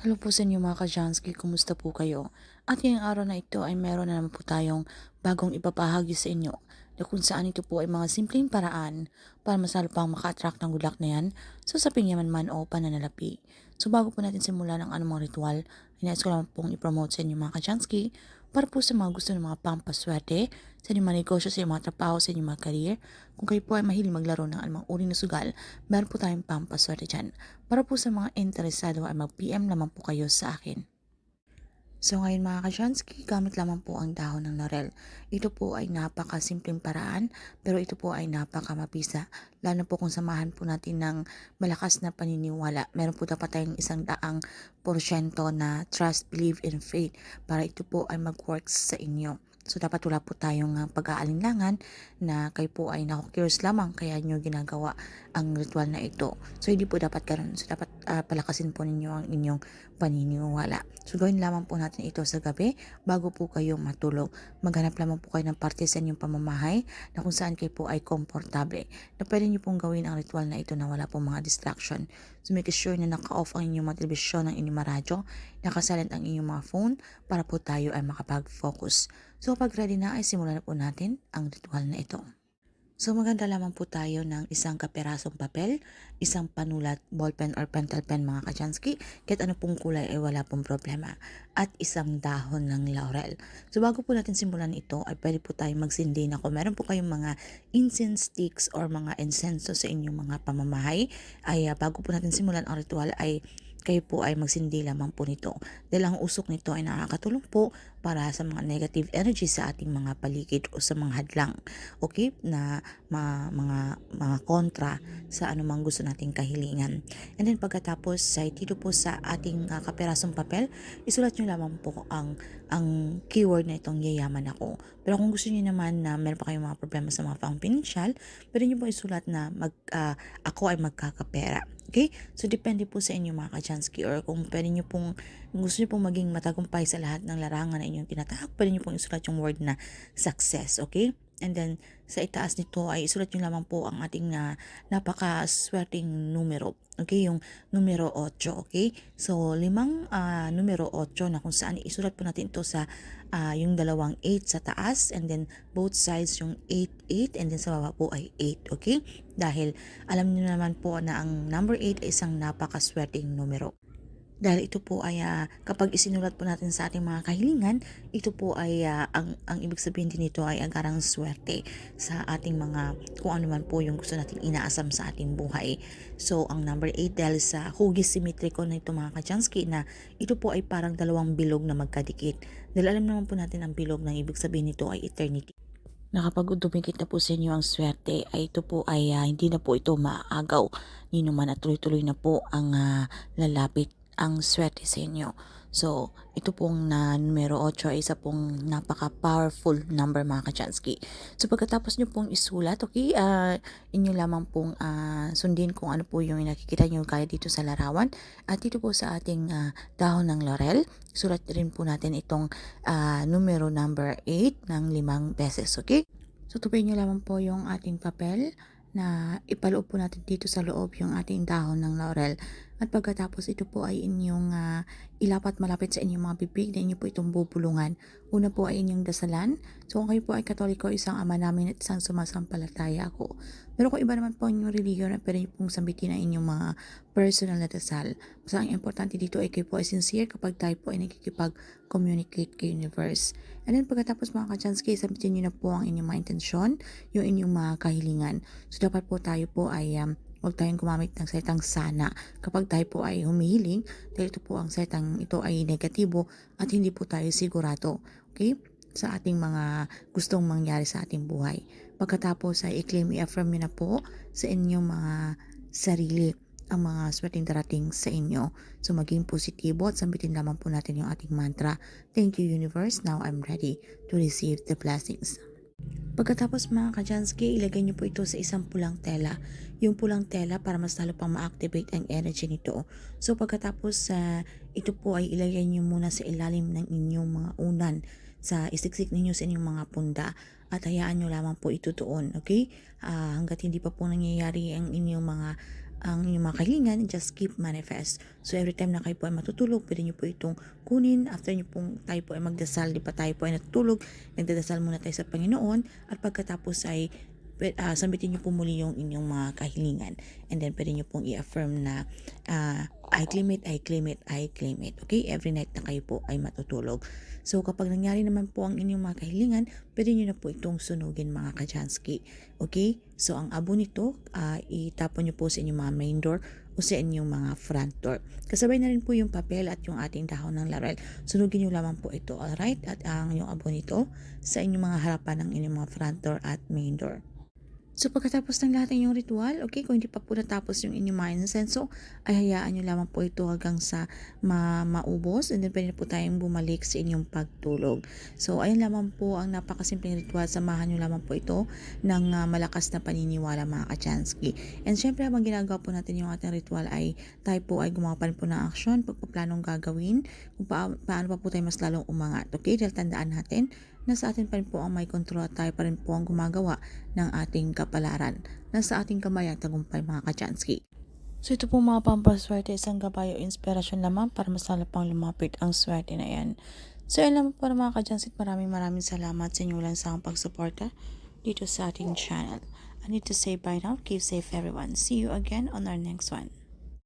Hello po sa inyo mga ka-Jansky, kumusta po kayo? At ngayong araw na ito ay meron na naman po tayong bagong ipapahagi sa inyo na kung saan ito po ay mga simpleng paraan para mas pang maka-attract ng luck na yan sa saping yaman man o pananalapi. So bago po natin simulan ang anumang ritual, inais ko lang pong ipromote sa inyo mga ka-Jansky para po sa mga gusto ng mga pampaswerte, sa inyong mga negosyo, sa inyong mga trabaho, sa inyong mga career. Kung kayo po ay mahilig maglaro ng anumang uri na sugal, meron po tayong pampaswerte dyan. Para po sa mga interesado ay mag-PM naman po kayo sa akin. So ngayon mga ka-Jansky, gamit lamang po ang dahon ng laurel. Ito po ay napakasimpleng paraan, pero ito po ay napakamabisa. Lalo po kung samahan po natin ng malakas na paniniwala. Meron po dapat tayong isang daang porsyento na trust, believe, and faith para ito po ay mag-works sa inyo. So dapat wala po tayong uh, pag-aalinlangan na kayo po ay naku-curious lamang kaya nyo ginagawa ang ritual na ito. So hindi po dapat ganun. So dapat uh, palakasin po ninyo ang inyong paniniwala. So gawin lamang po natin ito sa gabi bago po kayo matulog. Maghanap lamang po kayo ng parte sa inyong pamamahay na kung saan kayo po ay komportable. Na pwede nyo pong gawin ang ritual na ito na wala pong mga distraction. So make sure na naka-off ang inyong mga telebisyon, ang inyong mga radyo, nakasilent ang inyong mga phone para po tayo ay makapag-focus. So pag ready na ay simulan na po natin ang ritual na ito. So maganda lamang po tayo ng isang kaperasong papel, isang panulat, ballpen or pentel pen mga kajansky, kahit ano pong kulay ay wala pong problema, at isang dahon ng laurel. So bago po natin simulan ito ay pwede po tayo magsindi na kung meron po kayong mga incense sticks or mga insenso sa inyong mga pamamahay, ay uh, bago po natin simulan ang ritual ay kayo po ay magsindi lamang po nito. Dahil ang usok nito ay nakakatulong po para sa mga negative energy sa ating mga paligid o sa mga hadlang. Okay? Na mga, mga, mga kontra sa anumang gusto nating kahilingan. And then pagkatapos ay dito po sa ating uh, kaperasong papel, isulat nyo lamang po ang ang keyword na itong yayaman ako. Pero kung gusto niyo naman na meron pa kayong mga problema sa mga financial, pwede niyo po isulat na mag, uh, ako ay magkakapera. Okay? So, depende po sa inyo mga kachansky or kung pwede nyo pong, gusto nyo pong maging matagumpay sa lahat ng larangan na inyong tinatahak, pwede nyo pong isulat yung word na success. Okay? And then, sa itaas nito ay isulat nyo lamang po ang ating na napakaswerteng numero. Okay, yung numero 8. Okay, so limang uh, numero 8 na kung saan isulat po natin ito sa uh, yung dalawang 8 sa taas and then both sides yung 8, 8 and then sa baba po ay 8. Okay, dahil alam niyo naman po na ang number 8 ay isang napakaswerteng numero. Dahil ito po ay uh, kapag isinulat po natin sa ating mga kahilingan, ito po ay uh, ang, ang ibig sabihin din nito ay agarang swerte sa ating mga kung ano man po yung gusto nating inaasam sa ating buhay. So ang number 8 dahil sa hugis symmetrical na ito mga kachansky na ito po ay parang dalawang bilog na magkadikit. Dahil alam naman po natin ang bilog ng ibig sabihin nito ay eternity na dumikit na po sa inyo ang swerte ay ito po ay uh, hindi na po ito maagaw ni naman at tuloy-tuloy na po ang uh, lalapit ang swerte sa inyo. So, ito pong na numero 8 ay isa pong napaka-powerful number mga kachansky. So, pagkatapos nyo pong isulat, okay, uh, inyo lamang pong uh, sundin kung ano po yung nakikita nyo kaya dito sa larawan. At dito po sa ating uh, dahon ng laurel, sulat rin po natin itong uh, numero number 8 ng limang beses, okay? So, tupin nyo lamang po yung ating papel na ipaloob po natin dito sa loob yung ating dahon ng laurel. At pagkatapos ito po ay inyong uh, ilapat malapit sa inyong mga bibig na inyo po itong bubulungan. Una po ay inyong dasalan. So kung kayo po ay katoliko, isang ama namin at isang sumasampalataya ako. Pero kung iba naman po inyong religion, pwede niyo pong sambitin ang inyong mga personal na dasal. Basta ang importante dito ay kayo po ay sincere kapag tayo po ay nagkikipag-communicate kay universe. And then pagkatapos mga kachansky, sabitin niyo na po ang inyong mga intensyon, yung inyong mga kahilingan. So dapat po tayo po ay um, Huwag tayong gumamit ng salitang sana kapag tayo po ay humihiling dahil ito po ang salitang ito ay negatibo at hindi po tayo sigurado. Okay? sa ating mga gustong mangyari sa ating buhay. Pagkatapos ay i-claim, i-affirm nyo na po sa inyong mga sarili ang mga swerteng darating sa inyo. So maging positibo at sambitin lamang po natin yung ating mantra. Thank you universe, now I'm ready to receive the blessings. Pagkatapos mga kajansky, ilagay niyo po ito sa isang pulang tela. Yung pulang tela para mas lalo pang ma-activate ang energy nito. So pagkatapos uh, ito po ay ilagay niyo muna sa ilalim ng inyong mga unan sa isiksik ninyo sa inyong mga punda at hayaan nyo lamang po ito doon, okay? Uh, hanggat hindi pa po nangyayari ang inyong mga ang inyong mga kahilingan, just keep manifest. So every time na kayo po ay matutulog, pwede nyo po itong kunin. After nyo pong tayo po ay magdasal, di pa tayo po ay natutulog, nagdadasal muna tayo sa Panginoon at pagkatapos ay uh, sambitin nyo po muli yung inyong mga kahilingan. And then pwede nyo pong i-affirm na uh, I claim it, I claim it, I claim it. Okay? Every night na kayo po ay matutulog. So kapag nangyari naman po ang inyong mga kahilingan, pwede nyo na po itong sunugin mga kajansky. Okay? So ang abo nito, uh, itapon nyo po sa inyong mga main door o sa inyong mga front door. Kasabay na rin po yung papel at yung ating dahon ng laurel. Sunugin nyo lamang po ito, alright? At ang yung abo nito sa inyong mga harapan ng inyong mga front door at main door. So pagkatapos ng lahat ng inyong ritual, okay, kung hindi pa po natapos yung inyong mga insenso, ay hayaan nyo lamang po ito hanggang sa ma maubos and then pwede po tayong bumalik sa inyong pagtulog. So ayun lamang po ang napakasimpleng ritual. Samahan nyo lamang po ito ng uh, malakas na paniniwala mga kachansky. And syempre habang ginagawa po natin yung ating ritual ay tayo po ay gumawa pa po ng aksyon, pagpaplanong gagawin, kung pa paano pa po tayo mas lalong umangat. Okay, dahil tandaan natin nasa atin pa rin po ang may kontrol at tayo pa rin po ang gumagawa ng ating kapalaran. Nasa ating kamay ang tagumpay mga kachansky. So ito po mga pampaswerte, isang gabay o inspirasyon lamang para mas lalo pang lumapit ang swerte na yan. So yan lamang po mga kachansky, maraming maraming salamat sa inyo lang sa pagsuporta dito sa ating channel. I need to say bye now, keep safe everyone. See you again on our next one.